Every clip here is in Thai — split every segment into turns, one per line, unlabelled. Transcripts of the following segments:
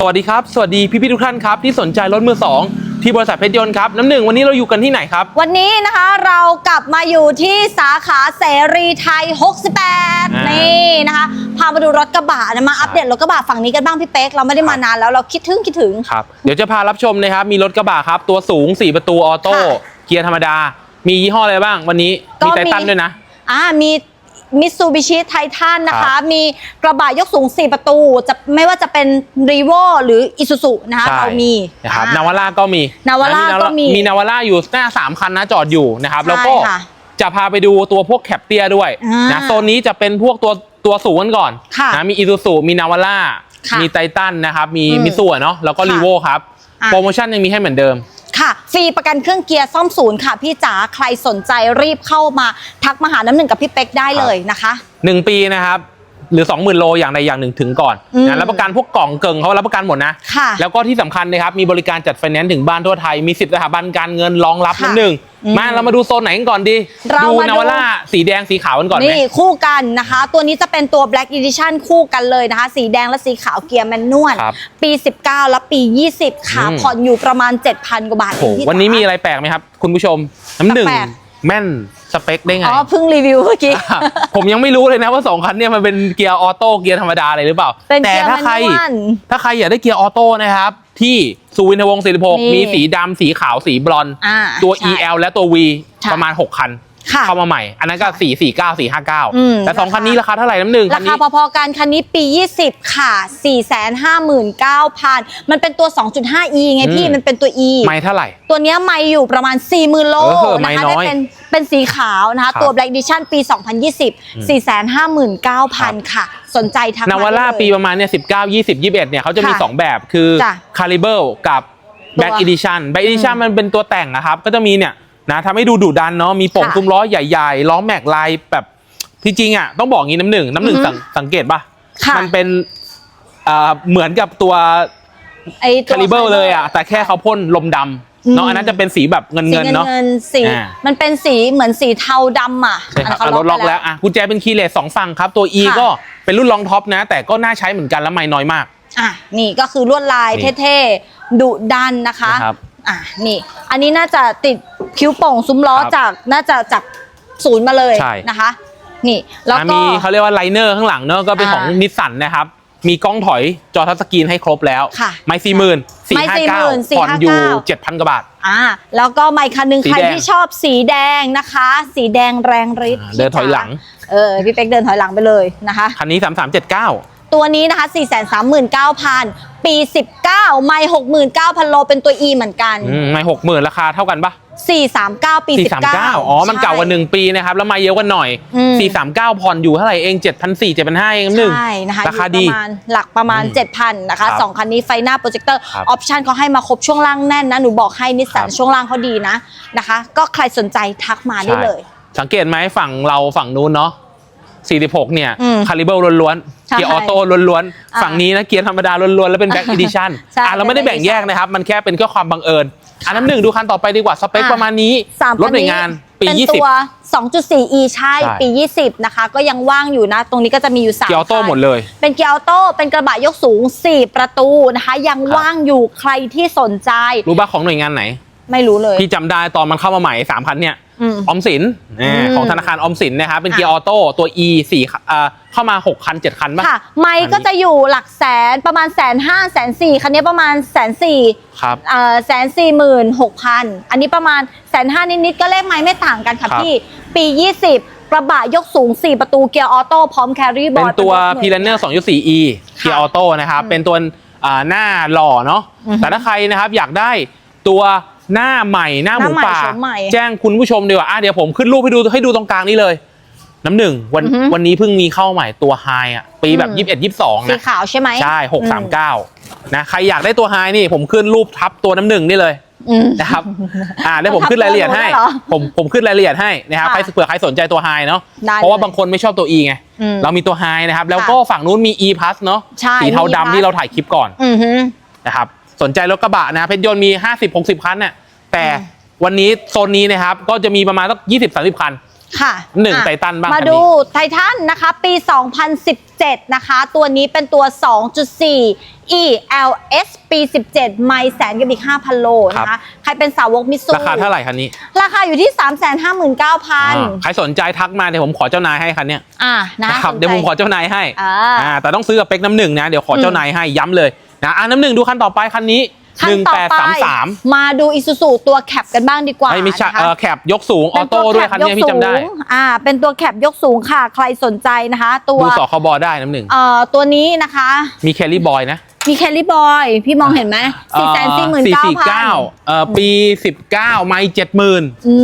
สวัสดีครับ สวัสดีพี่พี่ๆทุกท่านครับ ที่สนใจรถมือสองที่บริษัทเพชรยนต์ครับ น้ำหนึ่งวันนี้เราอยู่กันที่ไหนครับ
วันนี้นะคะเรากลับมาอยู่ที่สาขาเสรีไทย
อ่า
68 นี่นะคะ พามาดูรถกระบะนะมาอัปเดตรถกระบะฝั่งนี้กันบ้างพี่เป๊ก เราไม่ได้มานานแล้วเราคิดถึงคิดถึง
ครับเดี๋ยวจะพารับชมนะครับ มีรถกระบะครับ ตัวสูง 4 ประตูออโต้
ค่ะ
เกียร์ธรรมดา มียี่ห้ออะไรบ้างวันนี้
ก็
มี
มี
ไททันด้วยนะ
อ่ามี มิตซูบิชิไททันนะ
ครั
คะ
บ
มีกระบะยกสูง 4 ประตู จะไม่ว่าจะเป็นรีโวหรืออิซูซุนะคะ
ใช่
เรามี
นะครับ
อ่
นาวาร่าก็มี
นาวาร่าก็มี
มีนาวาร่าอยู่หน้า 3 คันนะจอดอยู่นะครับ
ใช่
แล้วก็
ค่ะ
จะพาไปดูตัวพวกแคปเตียด้วย
อ่าน
นะโซนนี้จะเป็นพวกตัวตัวสูงกันก่อน
ค่ะ
นะมีอีซูซูมีนาวาร่า
ค่ะ
มีไททันนะครับ มี
อืม
มิตซูเนาะแล้วก็
ค่ะ
รีโวครับ
อะ
โปรโมชั่นยังมีให้เหมือนเดิม
ค่ะ ฟรีประกันเครื่องเกียร์ซ่อมศูนย์ค่ะพี่จ๋าใครสนใจรีบเข้ามาทักมาหาน้ำหนึ่งกับพี่เป๊กได้เลยนะคะ
หนึ่งปีนะครับ หรือ 20,000 โลอย่างใดอย่างหนึ่งถึงก่อน
อืม
นะรับประกันพวกกล่องเกิงเขารับประกันหมดนะ
ค่ะ
แล้วก็ที่สำคัญนะครับมีบริการจัดไฟแนนซ์ถึงบ้านทั่วไทยมีสิทธิสถาบันการเงินรองรับ
ค่ะ
น้ำหนึ่ง
อืม
มาเรามาดูโซนไหนกันก่อนดี
เรา
ดู
มาดู
นาวาร่าสีแดงสีขาวกันก่อนไหม
นี่คู่กันนะคะ ตัวนี้จะเป็นตัว Black Edition คู่กันเลยนะคะ สีแดงและสีขาวเกียร์แมนนวล
ครับ
ปี 19 และปี 20ค่ะ
อืม
ผ่อนอยู่ประมาณ 7,000 กว่าบาท
โอ้โห
เองพี่
วันนี้
จ๋า
มีอะไรแปลกไหมครับ คุณผู้ชมน้ำหนึ่ง
แปลก
แม่นสเปคได้ไง
อ๋อเพิ่งรีวิวเมื่อกี้
อะผมยังไม่รู้เลยนะว่าสองคันเนี่ยมันเป็นเกียร์ออโต้เกียร์ธรรมดาอะไรหรือเปล่า
เป็น
แต่
เกียร์
ถ้าใคร
แมนนวล
ถ้าใครอยากได้เกียร์ออโต้นะครับ ที่สุวินทวงศ์46
นี่
มีสีดำสีขาวสีบลอนด์
อ่า
ตัว
ใช่
EL และตัว V
ใช่
ประมาณ 6 คัน
ค่ะ
เข้ามาใหม่ อันนั้นก็4 4 9 4
อืม
5 9แต่สองคันนี้ราคาเท่าไหร่น้ำหนึ่ง
ราคาพอๆกันคันนี้ปี 20 ค่ะ 459,000 มันเป็นตัว 2.5e ไงพี่
อืม
มันเป็นตัว e
ไม่เท่าไหร่
ตัวเนี้ยไม่อยู่ประมาณ 40,000 โล
เออไม่
นะคะ
น้
ได้
อย
เป็นเป็นสีขาวนะคะ
ครับ
ตัว Black Edition ปี2020 459,000 ค่ะ สนใจทักม
นาวาร่า
ได้เลย
ปีประมาณเนี่ย19 20 21เนี่ยเขาจะมี
ค่ะ
2แบบคือ
จ้ะ
คาลิเบลกับ
ตัว
Back Edition Back Edition มันเป็นตัวแต่งนะครับ ก็จะมีเนี่ย นะทำให้ดูดุดันเนาะมีโป่ง
ค่ะ
ซุ้มล้อใหญ่ๆล้อแม็กลายแบบที่จริงอะต้องบอกงี้น้ำหนึ่งน้ำหนึ่ง
อือฮึ
สังสังเกตป่ะ
ค่ะ
มันเป็นเอ่อเหมือนกับตัว
ไอ้ตัว
คาลิเบลเลยอะแต่แค่เขาพ่นลมดำเนาะ
อืม
อันนั้นจะเป็นสีแบบเงิน
สี
เงิน
เงิน
เนาะ
เงินสี
อ่า
มันเป็นสีเหมือนสีเทาดำอะ
ใช่ครับ
อัน
อะ
นั้น
รถล็อก
ไป
แล้วอะกุญแจเป็นคีย์เลสสองฝั่งครับตัว E
ค่ะ
ก็เป็นรุ่นรองท็อปนะ แต่ก็น่าใช้เหมือนกันแล้วไม่น้อยมาก
อะนี่ก็คือลวดลาย
นี่
เท่ๆดุดันนะคะ
นะครับ
อะนี่ อันนี้น่าจะติดคิ้วโป่งซุ้มล้อ
ครับ
จากน่าจะจากศูนย์มาเลย
ใช่
นะคะ นี่แล้ว
อะ
ก็
มีเขาเรียกว่าไลเนอร์ข้างหลังเนอะก็เป็น
อ่า
ของนิสสันนะครับ มีกล้องถอยจอทัชสกรีนให้ครบแล้ว
ค่ะ
ไม่สี่หมื่นสี่
ไม่
ห้า
40,000
เก้าผ่อนอยู่
459
เจ็ดพันกว่าบาท
อ่าแล้วก็ไมค์คันหนึ่ง
สี
ใคร
แดง
ที่ชอบสีแดงนะคะ สีแดงแรงฤทธิ์
อ่าเดินถอยหลัง
เออพี่เป๊กเดินถอยหลังไปเลยนะคะ
คันนี้สามสามเจ็ดเก้า
ตัวนี้นะคะ 439,000 ปี 19 ไม่ 69,000 โลเป็นตัว E เหมือนกัน
ไม่หกหมื่นราคาเท่ากันปะ
439 ปี
สี่สามเก้า
19
อ๋อ มันเก่ากว่าห
ใช่
นึ่งปีนะครับ แล้วมาเยอะกว่าหน่อย
อืม
สี่สามเก้าผ่อนอยู่เท่าไหร่เองเจ็ดพันสี่เจ็ดพันห้าเองน้ำหนึ่ง
ใช่นะคะ
ราคา
อยู่
ดี
ประมาณหลักประมาณ
อืม
7,000นะคะ
ครับ
สองคันนี้ไฟหน้าโปรเจคเตอร์
ครับ
ออปชันเขาให้มาครบช่วงล่างแน่นนะ หนูบอกให้นิสสัน
ครับ
ช่วงล่างเขาดีนะนะคะ ก็ใครสนใจทักมาได้เลย
สังเกตไหมฝั่งเราฝั่งนู้นเนาะ 46 เนี่ย
อืม
คาลิเบลล้วนๆ
ใช่
เกียร์ออโต้ล้วน
อ่า
ๆ ฝั่งนี้นะเกียร์ธรรมดาล้วนๆ แล้วเป็นแบ็ k อีดิชั่น
ใช่
อะเราไม่ได้แบ่งแยกนะครับ มันแค่เป็นแค่ความบังเอิญ อันน้ำหนึ่งดูคันต่อไปดีกว่า สเปค
อะ
ประมาณนี้
สาม
รถหน่วยงานปี
เป็น
20
ตัว 2.4e ใช่
ใช่
ปี 20 นะคะ ก็ยังว่างอยู่นะ ตรงนี้ก็จะมีอยู่3
เกียร์ออโต้หมดเลย
เป็นเกียร์ออโต้เป็นกระบะยกสูง 4 ประตูนะคะ ยัง
ครับ
ว่างอยู่ใครที่สนใจ
รู้บ้าของหน่วยงานไหน
ไม่รู้เลย
พี่จำได้ตอนมันเข้ามาใหม่สามคันเนี่ย
อืม
ออมสินอ่า
อืม
ของธนาคารออมสินนะครับเป็นเกียร์ออโต้ตัว E สี่อ่าเข้ามา 6 คัน 7 คันป่ะ
ค่ะไม่ก็จะอยู่หลักแสนประมาณแสนห้าแสนสี่คันนี้ประมาณแสนสี่
ครับ
เอ่อแสนสี่หมื่นหกพันอันนี้ประมาณแสนห้านิดๆก็เลขไม้ไม่ต่างกันค่ะ
ครับ
พี่ ปี 20กระบะยกสูง 4 ประตูเกียร์ออโต้พร้อมแครี่บ
เป็
อนร์ด
ตัว
รถ
p ี l เนอร์ 2.4e เกียร์ออโต้นะครับ เป็นตัวอ่าหน้าหล่อเนาะ
อือฮึ
แต่ถ้าใครนะครับอยากได้ตัว หน้าใหม่หน้าหมู
หน้าใหม่
ป่า
โฉมใหม่
แจ้งคุณผู้ชมดีกว่าอะเดี๋ยวผมขึ้นรูปให้ดูให้ดูตรงกลางนี้เลย น้ำหนึ่งวัน
อือฮึ
วันนี้เพิ่งมีเข้าใหม่ตัวไฮอะปีแบบ
อืม
21 22
สี
นะ
ขาวใช่ไหม
ใช่
อืม
639นะใครอยากได้ตัวไฮนี่ผมขึ้นรูปทับตัวน้ำหนึ่งนี่เลย
อืม
นะครับ อ่าเดี๋ยวผมขึ้นรายละเอียดให้
ทับตัวหนูได้เหรอ
ผมผมขึ้นรายละเอียดให้นะครับ
ค่ะ
ใครเผื่อใครสนใจตัวไฮเนาะ
ได้
เพราะว่า
เลย
บางคนไม่ชอบตัว E ไง
อืม
เรามีตัวไฮนะครับ แล้วก็ฝั่งนู้นมี E plus เนาะ
ใช่
สีเทา
มี
ดำ
E-Plus
ที่เราถ่ายคลิปก่อน
อือหือ
นะครับ สนใจรถกระบะนะเพชรยนต์มี 50 60 คันน่ะแต่
อืม
วันนี้โซนนี้นะครับก็จะมีประมาณสัก20 30 คัน
ค่ะ
หนึ่ง
อะ
ไททันบ้าง
มา
คันนี้
ดูไททันนะคะ ปี 2017 นะคะ ตัวนี้เป็นตัว 2.4 ELS ปี 17 ไม่แสนกับอีก 5,000 โลนะคะ ใครเป็นสาวกมิตซู
ราคาเท่าไหร่คันนี้
ราคาอยู่ที่ 359,000
อ่าใครสนใจทักมาเดี๋ยวผมขอเจ้านายให้คันเนี้ย
อ่านะ
นะครับ
สนใจ
เดี๋ยวผมขอเจ้านายให้
อ่า
อ่าแต่ต้องซื้อกับเป็กน้ำหนึ่งนะ เดี๋ยวขอเจ้านายให้ย้ำเลย นะอ่าน้ำหนึ่งดูคันต่อไปคันนี้
ขั้
ห
น
นึ่ง
ต่อ
แปด
ไป
สามสาม
มาดูอิซูซูตัวแคปกันบ้างดีกว่า
ไอ้ไม่ใช่
นะคะ
เออแคบยกสูงออโต้ด้วยคันนี้พี่จำได้
เป็นตัวแคปยกสูงอ่า เป็นตัวแคปยกสูงค่ะ ใครสนใจนะคะ ตัว
ดูสคบได้น้ำหนึ่ง
เอ่อตัวนี้นะคะ
มีแคลรี่บอยนะ
มีแคลรี่บอย พี่มองเห็นไหมสี่แสนสี่หมื่นเก้าพัน
เอ่อปีสิบเก้าไม่เจ็ดหมื่น
อื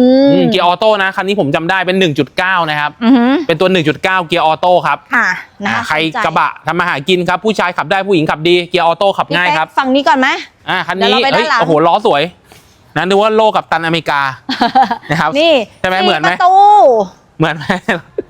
ม
เกียร์ออโต้นะ คันนี้ผมจำได้เป็น1.9นะครับ
อือหือ
เป็นตัว1.9เกียร์ออโต้ครับ
อะนะ
อ่า
คะ
ใคร
สนใจ
กระบะทำมาหากินครับ ผู้ชายขับได้ผู้หญิงขับดี เกียร์ออโต้ขับ
พี่
ง่าย
เป๊ก
ครับ
ฝั่งนี้ก่อนไหม
อ่าคัน
เดี๋ยว
นี้
เราไปด้าน
เอ้ย
หลัง
โอ้โหล้อสวยนะนึกว่าโลกับตันอเมริกานะครับ
นี่
ใช่ไหม
สี่
เหมือนไหม
ประตู
เหมือนไหม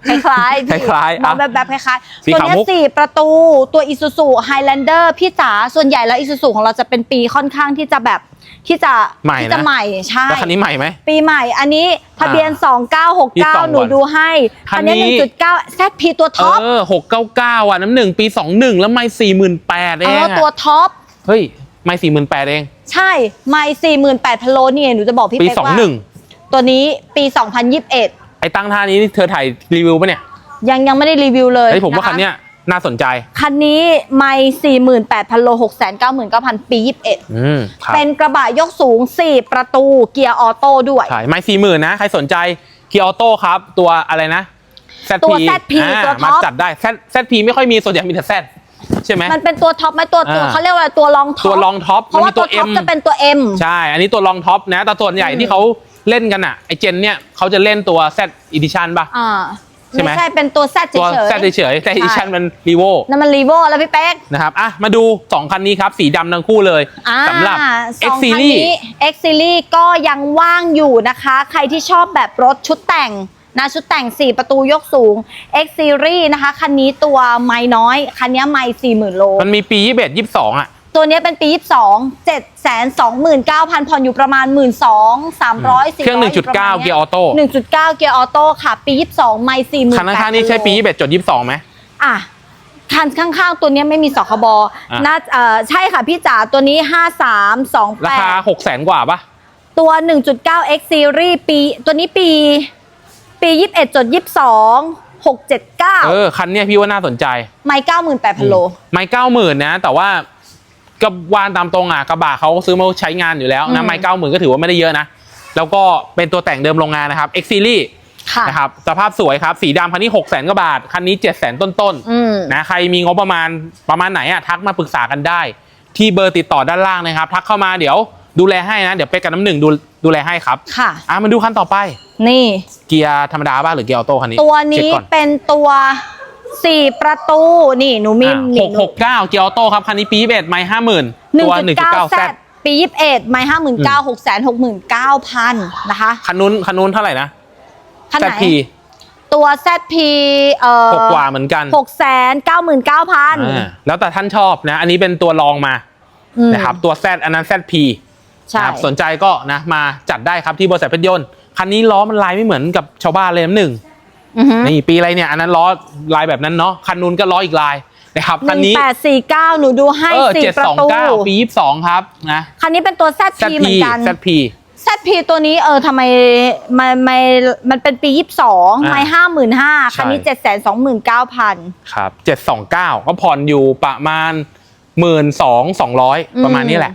คล้ายๆพี่
คล้ายๆ
มอง
อะ
แบบแบบคล้าย
สี
ๆตัว
ขาว
เนี้ย
มุก
สี่ประตูตัวอิซูซูไฮแลนเดอร์พี่จ๋าส่วนใหญ่แล้วอิซูซูของเราจะเป็นปีค่อนข้างที่จะแบบที่จะ
ใหม่นะ
ที่จะใหม่ใช่
แล้วคันนี้ใหม่ไหม
ปีใหม่อันนี้ทะเบียน
พี่ส่อง
2969 หนู
ก่อน
ดูให้
คัน
อันนี้
นี้
1.9 ZP ตัว
เอ
ท็อป
อหกเก้าเก้าอะน้ำหนึ่งปีสองหนึ่งแล้วไม่สี่หมื่นแปดเอ
เองอ
อะ
ตัวท็อป
เฮ้ยไม่สี่หมื่นแปดเอง
ใช่ไม่48พันโลนี่หนูจะบอกพี่
ปี
เป๊ก
สอง
ว่า
หนึ่ง
ตัวนี้ปี 2021
ไอ้ตั้งท่านี้นี่เธอถ่ายรีวิวปะเนี่ย
ยังยังไม่ได้รีวิวเลย
ไอ้ยผมว่าะะคันเนี้ยน่าสนใจ
คันนี้ไม่48พันโล699,000ปี21
อืมครับ
เป็นกระบะยกสูง4ประตูเกียร์ออโต้ด้วย
ใช่ไม่สี่หมื่นนะ ใครสนใจเกียร์ออโต้ครับ ตัวอะไรนะ ZP
ตัว ZP
อ่า
ตัวท็อป
มาจัดได้ Z ZP ไม่ค่อยมีส่วนใหญ่มีแต่ Z ใช่ไหม
มันเป็นตัวท็อปไหมตัวตัว
อ่า
เขาเรียกว่าตัวรองท็อป
ตัวรองท็อป
เพราะ
มัน
ว่า
มี
ตั
ตัวว
ท็อป
M
จะเป็นตัว M
ใช่ อันนี้ตัวรองท็อปนะแต่ส่วนใหญ่
อืม
ที่เขา เล่นกันอะไอเจนเนี่ยเขาจะเล่นตัว Z Edition ป่ะ
อ่า
ใช่ไหม
ไม่ใช่เป็นตัวแซดเฉ
ตัว
ย
Z เฉยๆแต่
ใช่
Edition มัน Revo
ๆนั่นมันรีโวแล้วพี่เป๊ก
นะครับอะมาดู 2 คันนี้ครับ สีดำทั้งคู่เลย
อ่า
สำหรับ
ส
X
องคัน
Series
นี้ X Series ก็ยังว่างอยู่นะคะ ใครที่ชอบแบบรถชุดแต่งนะชุดแต่ง 4 ประตูยกสูง X Series นะคะ คันนี้ตัวไม่น้อย คันนี้ไม่40,000 โล
มันมีปี 21 22 อะ
ตัวนี้เป็นปี 22 7 2 9 0 0 0 ผ่อนอยู่ประมาณ 1 2 3 0 0 400
เครื่อง 1.9 เกียร์ออโต้
1.9 เกียร์ออโต้ค่ะ ปี 22 ไม่40,000
คันข้างๆนี่ใช่ปี 21จด22ไหม
อะคันข้างๆ ตัวเนี้ยไม่มีสคบ
อะ
น่าเอ่อใช่ค่ะพี่จ๋าตัวนี้ 5328
ราคา 6 0 0 0 0กว่าป่ะ
ตัว 1.9 X Series ปี ตัวนี้ปี ปี 21จด22 679
เออ คันเนี้ยพี่ว่าน่าสนใจ
ไม่98,000โล
ไม่เก้าหมื่นนะ แต่ว่า กับวานตามตรงอะกระบะเขาซื้อมาใช้งานอยู่แล้ว
อื
นะ
ม
ไม่เก้าหมื่นก็ถือว่าไม่ได้เยอะนะ แล้วก็เป็นตัวแต่งเดิมโรงงานนะครับ X Series
ค่ะ
นะครับสภาพสวยครับ สีดำคันนี้6 0 0 0 0กว่าบาท คันนี้7 0 0 0 0ต้นต้นๆ
อืม
นะใครมีงบประมาณประมาณไหนอะทักมาปรึกษากันได้ ที่เบอร์ติดต่อด้านล่างนะครับ ทักเข้ามาเดี๋ยวดูแลให้นะ เดี๋ยวเป็กกับน้ำหนึ่งดูดูแลให้ครับ
ค่ะ
อะมาดูคันต่อไป
นี่
เกียร์ธรรมดาบ้างหรือเกียร์ออโต้คันนี้
ตัว
เช็ค
นี้
ก่อน
เป็นตัว 4ประตูนี่หนูมี
ห
นี่
ก
หนู
หกเก้าเกียร์ออโต้ครับ คันนี้ปีเบ็ดไม่ห้าหมื่นตัวหนึ่งจุดเก้า
1.9
แซ
Z ปี21ไม่59 6 6 9,000นะคะ
คันนู้นคันนู้นเท่าไหร่นะ
คันไหน
พี
ตัว ZP เอ่อ
หกกว่าเหมือนกัน
6 9 9 9 0 0
อ่าแล้วแต่ท่านชอบนะ อันนี้เป็นตัวรองมา
อืม
นะครับตัว Z อันนั้น ZP
ใช่
นะครับสนใจก็นะมาจัดได้ครับที่บริษัทเพชรยนต์คันนี้ล้อมันลายไม่เหมือนกับชาวบ้านเลยน้ำหนึ่ง
อือฮึ
นี่ปีอะไรเนี่ยอันนั้นล้อลายแบบนั้นเนาะคันนู้นก็ล้ออีกลายนะครับคันนี้
1849หนูดูให้
เออ
สี่
เจ็ด
ประ
สอง
ตู
เก้าปียี่สิบสองครับนะ
คันนี้เป็นตัว ZP เหมื
ZP
อนกัน
ZP
ZP ตัวนี้เออทำไมมันมันมันเป็นปี22ไม่ห้าหมื่นห้าคันนี้
ใช่
7 2 9 0 0 0
ครับเจ็ดสองเก้าก็ผ่อนอยู่ประมาณหมื่นสองสองร้อย
อืม
ประมาณนี้แหละ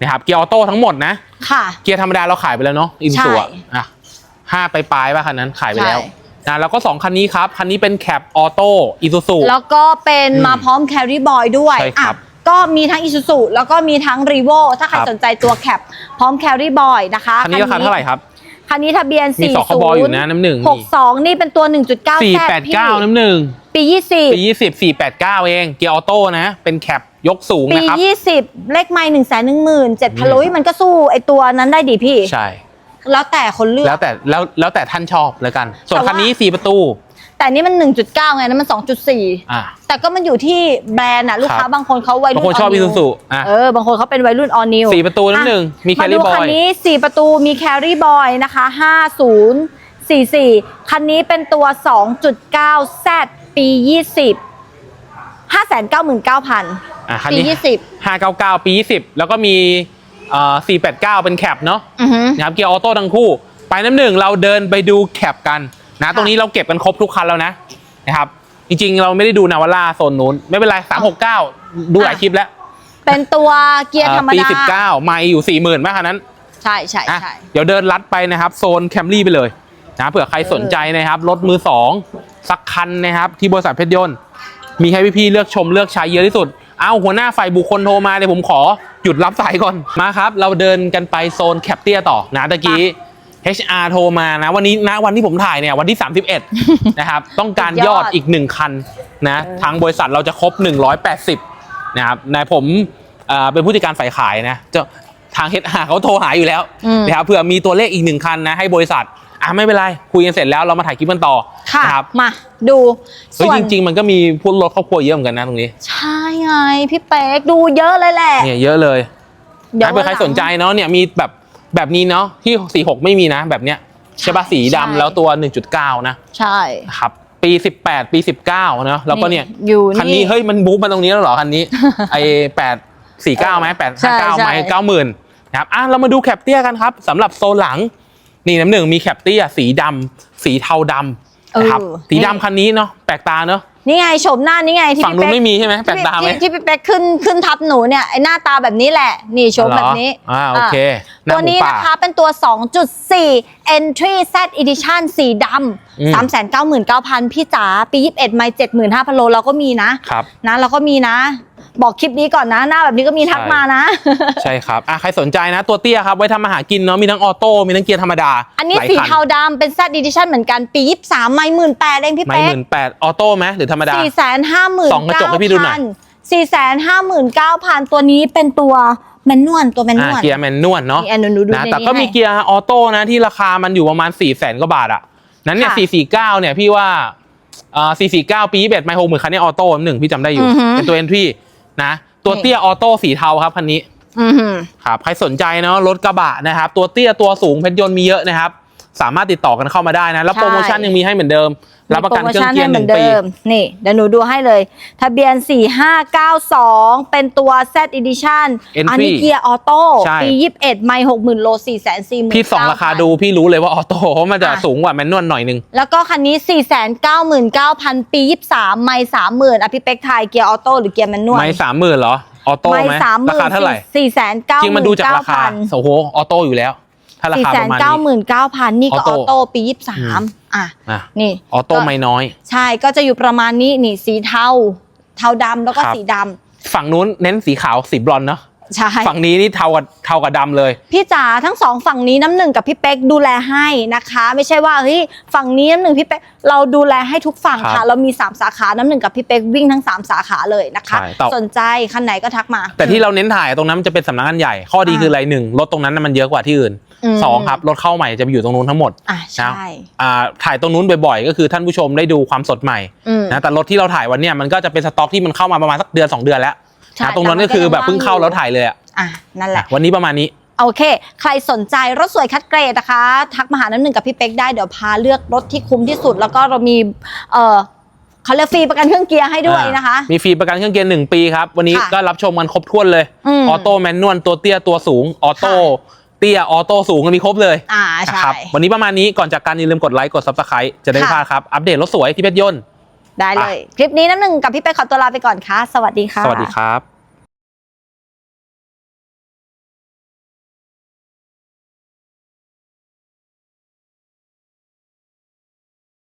นะครับเกียร์ออโต้ทั้งหมดนะ
ค่ะ
เกียร์ธรรมดาเราขายไปแล้วเนาะอิน
ใช่
สัวอะห้าไปปลายๆป่ะคันนั้นขายไปแล้ว
ใช่
นะแล้วก็สองคันนี้ครับ คันนี้เป็นแคปออโต้อีซูซู
แล้วก็เป็น
อืม
มาพร้อม Carry Boy ด้วย
ใช่ครับ
อะก็มีทั้ง Isuzu แล้วก็มีทั้ง r e v o ถ้าใคร
ครับ
สนใจตัวแคปพร้อม Carry Boy นะคะ
คันนี้ราคาเท่าไหร่ครับ
คันนี้ทะเบียน
มีสคบอยู่นะน้ำหนึ่ง
62 นี่เป็นตัว 1.9
สี่
แซ
แปดเก้าน้ำหนึ่ง
ปี
ปี
20
ยี่สิบสี่แปดเก้าเอง เกียร์ออโต้นะ เป็นแคปยกสูง
ปี
นะครับ
20 เลขไม่1 1 1 7 0 0
อืม
0ลุยมันก็สู้ไอตัวนั้นได้ดิพี่
ใช่
แล้วแต่คนเลือ
แล้ว
ก
แต่แล้วแล้วแต่ท่านชอบแล้วกัน ส่วน
แต่ว่า
คันนี้สี่ประตู
แต่นี่มัน 1.9 ไงนั้นมัน2.4
อะ
แต่ก็มันอยู่ที่แบรนด์อะลูกค้า
ครับ
บางคนเขาวัย
บาง
รุ่น
คนชอบ
all
อี
new
ซูซูอะ
เออบางคนเขาเป็นวัยรุ่นออนิว
สี่ประตูน้ำหนึ่งมี
มา
Carry
ดู
Boy
คันนี้ 4 ประตูมีแครี่บอยนะคะ 50 44 คันนี้เป็นตัว 2.9 Z ปี 20 599,000
อะคัน
ปี
นี้
20
599ปี20แล้วก็มีเอ่อ 489 เป็นแคปเนาะ
อือฮึ
นะครับเกียร์ออโต้ทั้งคู่ ไปน้ำหนึ่งเราเดินไปดูแคปกันนะตรงนี้เราเก็บกันครบทุกคันแล้วนะนะครับจริงๆ เราไม่ได้ดูนาวาร่าโซนนู้นไม่เป็นไร 369 ดูหลายคลิปแล้ว
เป็นตัวเกียร์ธรรม
ปี
ดา
19 ไม่อยู่ 40,000ไหมคันนั้น
ใช่ใช่
อะ
ใช่
เดี๋ยวเดินลัดไปนะครับโซนแคมรี่ไปเลยนะเผื่อใครสนใจนะครับรถมือสองสักคันนะครับ ที่บริษัทเพชรยนต์ มีให้พี่ๆเลือกชมเลือกใช้เยอะที่สุด เอาหัวหน้าฝ่ายบุคคลโทรมาเดี๋ยวผมขอ หยุดรับสายก่อนมาครับ เราเดินกันไปโซนแคปเตียต่อนะตะกี้ HR โทรมานะวันนี้นะวันที่ผมถ่ายเนี่ยวันที่ 31 นะครับต้องการยอดอีก 1 คันนะทางบริษัทเราจะครบ 180 นะครับนายผมเอ่อเป็นผู้จัดการฝ่ายขายนะเจะทาง HR เขาโทรหาอยู่แล้ว
อืม
นะครับเผื่อมีตัวเลขอีกหนึ่งคันนะให้บริษัท อะไม่เป็นไรคุยกันเสร็จแล้วเรามาถ่ายคลิปกันต่อ
ค่ะ
นะครับ
มาดู
เฮ้ย
ส่วน
จริง ๆ มันก็มีพูดรถครอบครัวเยอะเหมือนกันนะตรงนี้
ใช่ไงพี่เป๊กดูเยอะเลยแหละ
เนี่ยเยอะเลย
เดี๋ยว
นะเผื่อใครสนใจเนาะเนี่ยมีแบบแบบนี้เนาะที่ 46 ไม่มีนะแบบเนี้ยใช่ปะสีดำ
ใช่
แล้วตัว 1.9 นะ
ใช่
ครับปี 18 ปี 19เนาะแล้วก็เนี่ย
อยู่
คันนี้เฮ้ยมันบู๊มาตรงนี้แล้วเหรอคันนี้ ไอ8 49ไหม8
ใช่
59ไหม
ใช่
90,000นะครับอะเรามาดูแคปเตียกันครับสำหรับโซนหลัง นี่น้ำหนึ่งมีแคปเตียสีดำสีเทาดำนะครับ
เออ
สีดำคันนี้เนาะแปลกตาเนาะ
นี่ไงโฉมหน้านี่ไงที่
ฝั่ง
พี่
นู้น
เป๊ก
ไม่มีใช่ไหมแปลกตาไหม
ที่ที่พี่เป๊กขึ้นขึ้นทับหนูเนี่ยไอหน้าตาแบบนี้แหละ นี่โฉมแบบนี้
อ๋ออ่าโอเคห
ตัวนี้
หมูป่า
นะคะเป็นตัว 2.4 Entry Z Edition สีด
อืมำ
399,000 พี่จ๋า ปี 21 ไม่ 75,000 โลเราก็มีนะ
ครับ
นะเราก็มีนะ บอกคลิปนี้ก่อนนะ หน้าแบบนี้ก็มีทัก
ใช่
มานะ
ใช่ครับอะใครสนใจนะ ตัวเตี้ยครับ ไว้ทำอาหารกินเนาะมีทั้งออโต้มีทั้งเกียร์ธรรมดา
อันนี้
หลาย
สี
คั
เทาดำเป็น Z Edition เหมือนกันปี23ไม่18เองพี่
ไม่
เป๊
ห
ก
มื่นแปดออโต้ไหมหรือธรรมดา
สี่แสนห้าหมื่น
ส่องกระจกให้พี่ดูหน่อย
สี่แสนห้าหมื่นเก้าพันตัวนี้เป็นตัวแมนนวลตัวแมนน
อ่าว
ล
เกียร์แมนนวลเนาะ
นี่อันนู้นดูดู
นะ
ใน
แต่
นี้
ก็มี
ให้
เกียร์ออโต้นะที่ราคามันอยู่ประมาณ4ี่แสนกว่าบาทอะนั้นเนี่ย
ค่ะ
สี่สี่เก้าเนี่ยพี่ว่าอ่าสี่สี่เก้าปีเบ็ดไมโครหมื่นคันนี้ออโต้หนึ่งพี่จำได้อยู่
อือฮึ
เป็นตัวเอนทรี นะตัว
นี่
เตี้ยออโต้สีเทาครับคันนี้
อือหือ
ครับใครสนใจเนาะรถกระบะนะครับ ตัวเตี้ยตัวสูงเพชรยนต์มีเยอะนะครับ สามารถติดต่อกันเข้ามาได้นะ แล้ว
ใช่
โปรโมชั่นยังมีให้เหมือนเดิม รับประกันเครื่องเกียร์หนึ่ง
มีโปโมชั่
ปี
ให้เหมือนเดิมนี่เดี๋ยวหนูดูให้เลย ทะเบียน 4592 เป็นตัว Z Edition
Entry
อันนี้เกียร์ออโต้
ใช่
ปี 21 ไม่ 60,000 โล 4 4 0 0 0
พี่ส่องราคาดูพี่รู้เลยว่าออโต้เพราะมันจะ
อะ
สูงกว่าแมนนวลหน่อยนึง
แล้วก็คันนี้ 499,000 ปี 23 ไม่ 30,000 อะพี่เป๊กไทยเกียร์ออโต้หรือเกียร์แมนนวล
ไม่สามหมื่นเหรอออโต้
ไม่
ไหม
สามหมื่
รานคาเท่าไหร่
สี่แสนเก้า
จริงมันดูจากราคาโอ้โหออโต้อยู่แล้ว ถ้ารา
สี่
คา
แส
ป
น
ระมาณ
เก้าห
นี้
มื่นเก้าพันนี่ก็
อ
อ
อ
อ
โต้
โต้ปียี่สามอะ
อะ
นี่
ออโต้ไม่น้อย
ใช่ก็จะอยู่ประมาณนี้นี่สีเทาเทาดำแล้วก็
ครับ
สีดำ
ฝั่งนู้นเน้นสีขาวสีบรอนซ์เนาะ
ใช่
ฝั่งนี้นี่เทากับเทากับดำเลย
พี่จ๋าทั้งสองฝั่งนี้น้ำหนึ่งกับพี่เป๊กดูแลให้นะคะ ไม่ใช่ว่าเฮ้ยฝั่งนี้น้ำหนึ่งพี่เป๊กเราดูแลให้ทุกฝั่ง
ครั
ค่ะ
บ
เรามี 3 สาขาน้ำหนึ่งกับพี่เป๊กวิ่งทั้ง 3 สาขาเลยนะคะ
ใช่ต่อ
สนใจคันไหนก็ทักมา
แต่ที่เราเน้นถ่ายตรงนั้นมันจะเป็นสำนักงานใหญ่ ข้อดี
อ่า
คืออะไรหนึ่งรถตรงนั้นน่ะมันเยอะกว่าที่อื่น
ม
สองครับรถเข้าใหม่จะไปอยู่ตรงนู้นทั้งหมด
อะใช่
อ่าถ่ายตรงนู้นบ่อยๆ ก็คือท่านผู้ชมได้ดูความสดใหม่
อืม
นะแต่รถที่เราถ่ายวันเนี้ยมันก็จะเป็นสต็อกที่มันเข้ามาประมาณสักเดือน 2 เดือนแล้ว
ใช่
นะตรงนั้นก็คือแบบเพิ่งเข้าแล้วถ่ายเลยอะ
อะนั่นแหละ
อะวันนี้ประมาณนี้
โอเค ใครสนใจรถสวยคัดเกรดนะคะ ทักมาหาน้ำหนึ่งกับพี่เป๊กได้ เดี๋ยวพาเลือกรถที่คุ้มที่สุด แล้วก็เรามี เออเขาเรียกฟรีประกันเครื่องเกียร์ให้ด้วยนะคะ
มีฟรีประกันเครื่องเกียร์หนึ่งปีครับ วันนี้
ค่ะ
ก็รับชมกันครบถ้วนเลย
อืม
ออโต้แมนนวลตัวเตี้ยตัวสูง ออโต้
ค่ะ
เตี้ยออโต้สูงก็มีครบเลย
อ่า
นะ
ใช่
ครับวันนี้ประมาณนี้ก่อนจากการอย่าลืมกดไลค์กด subscribe จะได้ไม่พ
ค่ะ
ลาดครับ อัปเดตรถสวยที่เพชรยนต์
ได้เลย คลิปนี้น้ำหนึ่งกับพี่เป๊กขอตัวลาไปก่อนค่ะ สวัสดีค่ะ
สวัสดีครับ